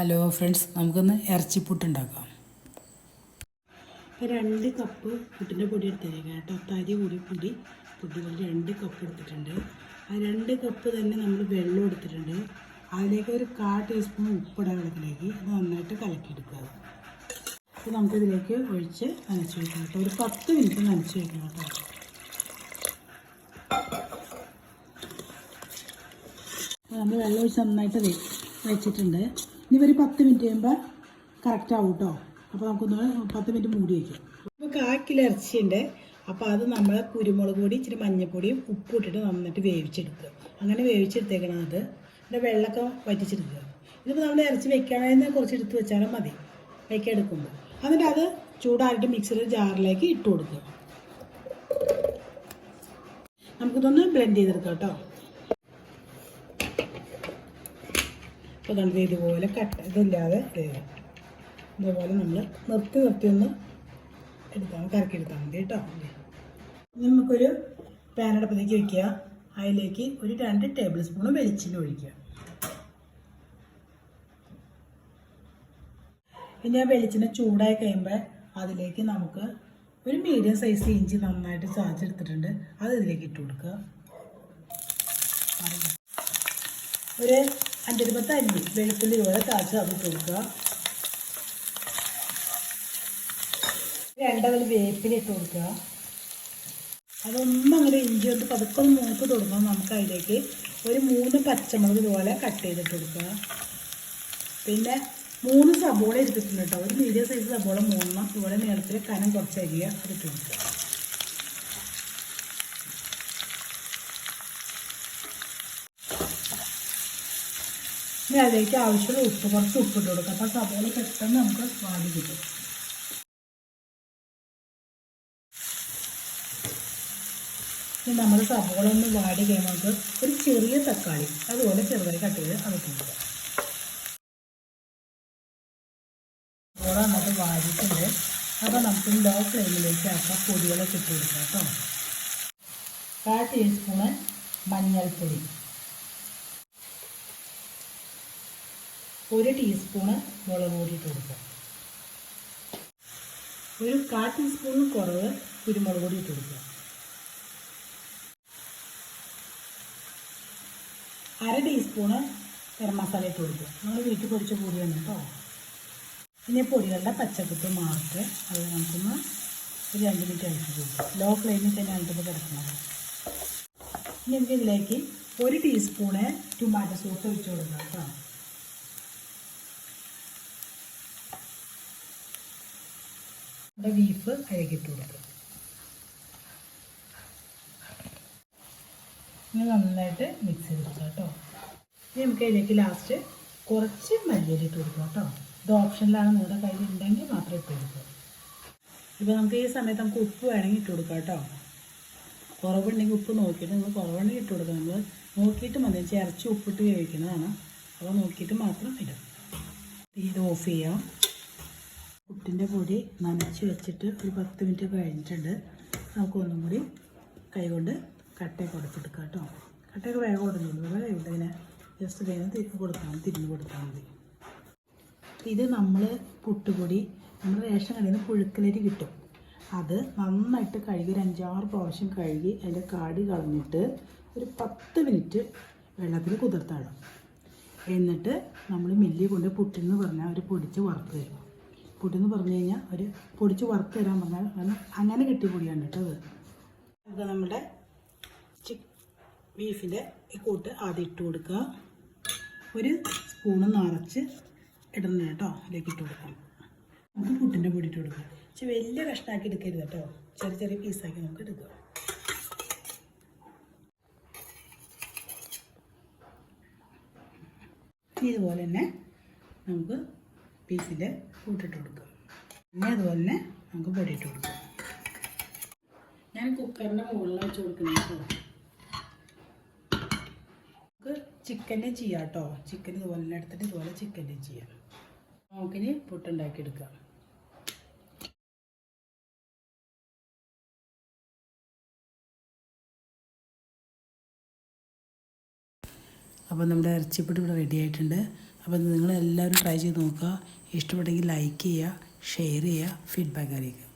Hello friends നമുക്കൊന്ന് ഇറച്ചിപ്പുട്ട് ഉണ്ടാക്കാം രണ്ട് കപ്പ് പുട്ടിന്റെ പൊടി എടുത്തേക്കാം കേട്ടോ. തരി കൂടി പൊടി പുട്ടിന്റെ രണ്ട് കപ്പ് എടുത്തിട്ടുണ്ട്. ആ രണ്ട് കപ്പ് തന്നെ നമ്മൾ വെള്ളം എടുത്തിട്ടുണ്ട്. അതിലേക്ക് ഒരു കാ ടീസ്പൂൺ ഉപ്പിടാൻ വെള്ളത്തിലേക്ക് അത് നന്നായിട്ട് കലക്കിയെടുക്കുക. അപ്പോൾ നമുക്കിതിലേക്ക് ഒഴിച്ച് നനച്ച് വയ്ക്കാം കേട്ടോ. ഒരു പത്ത് മിനിറ്റ് നനച്ച് വയ്ക്കണം കേട്ടോ. നമ്മൾ വെള്ളം ഒഴിച്ച് നന്നായിട്ട് വെച്ചിട്ടുണ്ട്. ഇനി ഒരു പത്ത് മിനിറ്റ് കഴിയുമ്പോൾ കറക്റ്റ് ആവും കേട്ടോ അപ്പോൾ നമുക്കൊന്ന് പത്ത് മിനിറ്റ് മൂടി വയ്ക്കാം നമുക്ക് കാ കിലോ ഇറച്ചിയുണ്ട് അപ്പോൾ അത് നമ്മൾ കുരുമുളക് പൊടി ഇച്ചിരി മഞ്ഞൾപ്പൊടിയും ഉപ്പും ഇട്ടിട്ട് നന്നായിട്ട് വേവിച്ചെടുക്കുക. അങ്ങനെ വേവിച്ചെടുത്തേക്കണം അത്. പിന്നെ വെള്ളമൊക്കെ വറ്റിച്ചെടുക്കുക. ഇതിപ്പോൾ നമ്മൾ ഇറച്ചി വെക്കണമെന്ന് കുറച്ച് എടുത്ത് വെച്ചാലും മതി. വയ്ക്കാൻ എടുക്കുമ്പോൾ. എന്നിട്ട് അത് ചൂടായിട്ട് മിക്സിയുടെ ജാറിലേക്ക് ഇട്ട് കൊടുക്കുക. നമുക്കിതൊന്ന് ബ്ലെൻഡ് ചെയ്തെടുക്കാം കേട്ടോ അപ്പോൾ നമ്മൾ ഇതുപോലെ കട്ട ഇതില്ലാതെ വേണം ഇതുപോലെ നമ്മൾ നിർത്തി നിർത്തി ഒന്ന് എടുത്താൽ കറക്കി എടുത്താൽ മതി കേട്ടോ. നമുക്കൊരു പാനടപ്പത്തേക്ക് വയ്ക്കുക അതിലേക്ക് ഒരു രണ്ട് ടേബിൾ സ്പൂൺ വെളിച്ചെണ്ണ ഒഴിക്കുക. ഇനി ആ വെളിച്ചെണ്ണ ചൂടായി കഴിയുമ്പോൾ അതിലേക്ക് നമുക്ക് ഒരു മീഡിയം സൈസ് ഇഞ്ചി നന്നായിട്ട് ചാച്ചെടുത്തിട്ടുണ്ട് അത് ഇതിലേക്ക് ഇട്ട് കൊടുക്കുക. ഒരു അഞ്ചൊരു പത്ത് അല്ലി വെളുത്തുള്ളി പോലെ ചാച്ച് അത് കൊടുക്കുക. രണ്ടാമത് വേപ്പില ഇട്ട് കൊടുക്കുക. അതൊന്നും അങ്ങനെ ഇഞ്ചി കൊണ്ട് പതുക്കെ ഒന്ന് മൂത്ത് തുടങ്ങുമ്പോൾ നമുക്ക് അതിലേക്ക് ഒരു മൂന്ന് പച്ചമുളക് ഇതുപോലെ കട്ട് ചെയ്തിട്ട് കൊടുക്കുക. പിന്നെ മൂന്ന് സബോള എടുത്തിട്ടുണ്ട് കേട്ടോ. ഒരു മീഡിയം സൈസ് സബോള മൂന്നെണ്ണം. ഇതുപോലെ നീളത്തിൽ കനം കുറച്ച് അരിയുക അതിട്ട് കൊടുക്കുക. ഇനി അതിലേക്ക് ആവശ്യമുള്ള ഉപ്പ് കുറച്ച് ഉപ്പ് ഇട്ട് കൊടുക്കുക അപ്പോൾ സബോള പെട്ടെന്ന് നമുക്ക് സ്വാദ് കിട്ടും. ഇനി നമ്മൾ സബോള ഒന്ന് വാടി കഴിയുമ്പോൾ നമുക്ക് ഒരു ചെറിയ തക്കാളി അതുപോലെ ചെറുതായി കട്ട് ചെയ്ത് അത് കൊടുക്കുക സബോള നന്നായിട്ട് വാടിയിട്ടുണ്ട്. അപ്പോൾ നമുക്ക് ലോ ഫ്ലെയിമിലേക്ക് ആക്കാം. പൊടികളൊക്കെ ഇട്ട് കൊടുക്കാം കേട്ടോ. കാൽ ടീസ്പൂണ് മഞ്ഞൾപ്പൊടി. ഒരു ടീസ്പൂണ് മുളക് പൊടി കൊടുക്കുക. ഒരു കാ ടീസ്പൂണിന് കുറവ് കുരുമുളക് പൊടി ഇട്ട് കൊടുക്കുക. അര ടീസ്പൂണ് ഗരം മസാല ഇട്ട് കൊടുക്കുക. നമ്മൾ വീട്ടിൽ പൊടിച്ച പൊടിയാണ് കേട്ടോ. ഇനി പൊടികളുടെ പച്ചക്കുത്ത് മാറിട്ട് അത് നമുക്കൊന്ന് ഒരു രണ്ട് മിനിറ്റ് അഴിച്ച് കൊടുക്കുക ലോ ഫ്ലെയിമിൽ തന്നെയാണ് ഇപ്പോൾ കിടക്കുന്നത് ഇനി നമുക്ക് ഇതിലേക്ക് ഒരു ടീസ്പൂണ് ടൊമാറ്റോ സോസ് ഒഴിച്ച് കൊടുക്കാം കേട്ടോ. നമ്മുടെ ബീഫ് അരക്കിട്ട് കൊടുക്കുക ഇനി നന്നായിട്ട് മിക്സ് ചെയ്ത് കൊടുക്കാം കേട്ടോ. ഇനി നമുക്ക് അതിലേക്ക് ലാസ്റ്റ് കുറച്ച് മല്ലിയില ഇട്ട് കൊടുക്കുക കേട്ടോ. ഇത് ഓപ്ഷനിലാണ് നിങ്ങളുടെ കയ്യിൽ ഉണ്ടെങ്കിൽ മാത്രം ഇട്ട് കൊടുക്കുക. ഇപ്പോൾ നമുക്ക് ഈ സമയത്ത് നമുക്ക് ഉപ്പ് വേണമെങ്കിൽ ഇട്ട് കൊടുക്കാം കേട്ടോ. കുറവുണ്ടെങ്കിൽ ഉപ്പ് നോക്കിയിട്ട് നിങ്ങൾ കുറവുണ്ടെങ്കിൽ ഇട്ട് കൊടുക്കുക നമ്മൾ നോക്കിയിട്ട് മതി. ചേർച്ച് ഉപ്പിട്ട് വേവിക്കുന്നതാണ്. അപ്പോൾ നോക്കിയിട്ട് മാത്രം ഇടും. ഇത് ഓഫ് ചെയ്യാം. പുട്ടിന്റെ പൊടി നനച്ച് വെച്ചിട്ട് ഒരു പത്ത് മിനിറ്റ് കഴിഞ്ഞിട്ടുണ്ട്. നമുക്ക് ഒന്നും കൂടി കൈകൊണ്ട് കട്ടയൊക്കെ ഉടച്ചെടുക്കാം കേട്ടോ. കട്ടയൊക്കെ വേഗം വേറെ ഇവിടെ ഇങ്ങനെ ജസ്റ്റ് വേഗം തിരിഞ്ഞ് കൊടുത്താൽ മതി തിരിഞ്ഞ് കൊടുത്താൽ മതി. ഇത് നമ്മൾ പുട്ടുപൊടി നമ്മൾ റേഷൻ കടയിൽ നിന്ന് പുഴുക്കലരി കിട്ടും. അത് നന്നായിട്ട് കഴുകി ഒരു അഞ്ചാറ് പ്രാവശ്യം കഴുകി അതിന്റെ കാടി കളഞ്ഞിട്ട് ഒരു പത്ത് മിനിറ്റ് വെള്ളത്തിൽ കുതിർത്താടും എന്നിട്ട് നമ്മൾ മില്ലി കൊണ്ട് പുട്ടെന്ന് പറഞ്ഞാൽ അവർ പൊടിച്ച് വറുത്ത് തരും. പൊടിയെന്ന് പറഞ്ഞു കഴിഞ്ഞാൽ ഒരു പൊടിച്ച് വറുത്ത് തരാൻ പറഞ്ഞാൽ കാരണം അങ്ങനെ കിട്ടിയ പൊടിയാണ് കേട്ടോ അത്. നമ്മുടെ ചിക്ക് ബീഫിന്റെ കൂട്ട് ആദ്യം ഇട്ട് കൊടുക്കുക. ഒരു സ്പൂണ് നിറച്ച് ഇടുന്ന കേട്ടോ അതിലേക്ക് ഇട്ട് കൊടുക്കാം. നമുക്ക് പുട്ടിന്റെ പൊടി ഇട്ട് കൊടുക്കുക പക്ഷെ വലിയ കഷ്ണമാക്കി എടുക്കരുത് കേട്ടോ. ചെറിയ ചെറിയ പീസാക്കി നമുക്ക് എടുക്കുക ഇതുപോലെ തന്നെ നമുക്ക് പീസിൽ കൂട്ടിട്ട് കൊടുക്കുക. പിന്നെ അതുപോലെ തന്നെ നമുക്ക് പൊടിയിട്ട് കൊടുക്കുക ഞാൻ കുക്കറിന്റെ മുകളിൽ വെച്ച് കൊടുക്കുന്നത് നമുക്ക് ചിക്കനെ ചെയ്യാം കേട്ടോ. ചിക്കൻ ഇതുപോലെ തന്നെ എടുത്തിട്ട് ഇതുപോലെ ചിക്കനെ ചെയ്യാം. നമുക്കിനി പുട്ടുണ്ടാക്കി എടുക്കാം അപ്പോൾ നമ്മുടെ ഇറച്ചിപ്പൊടി ഇവിടെ റെഡി ആയിട്ടുണ്ട്. അപ്പോൾ നിങ്ങളെല്ലാവരും ട്രൈ ചെയ്ത് നോക്കുക. ഇഷ്ടപ്പെട്ടെങ്കിൽ ലൈക്ക് ചെയ്യുക ഷെയർ ചെയ്യുക ഫീഡ്ബാക്ക് അറിയിക്കുക.